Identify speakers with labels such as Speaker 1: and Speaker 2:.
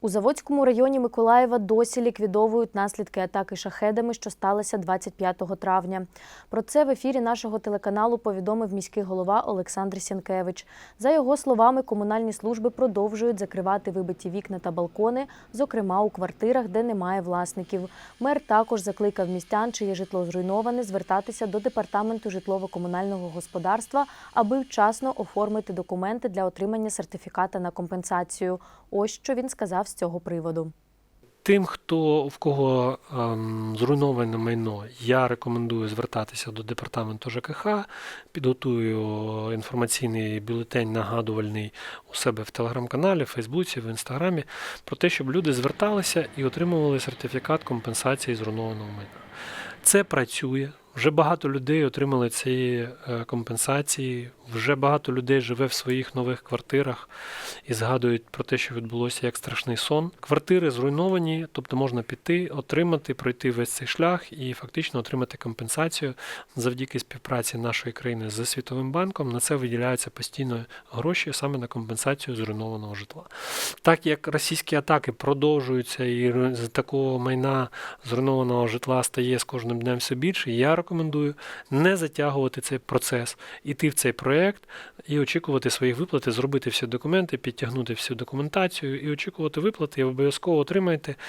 Speaker 1: У Заводському районі Миколаєва досі ліквідовують наслідки атаки шахедами, що сталося 25 травня. Про це в ефірі нашого телеканалу повідомив міський голова Олександр Сінкевич. За його словами, комунальні служби продовжують закривати вибиті вікна та балкони, зокрема у квартирах, де немає власників. Мер також закликав містян, чиє житло зруйноване, звертатися до департаменту житлово-комунального господарства, аби вчасно оформити документи для отримання сертифіката на компенсацію. Ось що він сказав з цього приводу.
Speaker 2: Тим, хто в кого ем, зруйноване майно, я рекомендую звертатися до департаменту ЖКХ, підготую інформаційний бюлетень нагадувальний у себе в телеграм-каналі, в Фейсбуці, в Інстаграмі про те, щоб люди зверталися і отримували сертифікат компенсації зруйнованого майна. Це працює. Вже багато людей отримали ці е, компенсації. Вже багато людей живе в своїх нових квартирах і згадують про те, що відбулося як страшний сон. Квартири зруйновані, тобто можна піти, отримати, пройти весь цей шлях і фактично отримати компенсацію завдяки співпраці нашої країни з Світовим банком. На це виділяються постійно гроші саме на компенсацію зруйнованого житла. Так як російські атаки продовжуються і з такого майна зруйнованого житла стає з кожним днем все більше, я рекомендую не затягувати цей процес, іти в цей проєкт і очікувати своїх виплати, зробити всі документи, підтягнути всю документацію і очікувати виплати, і обов'язково отримаєте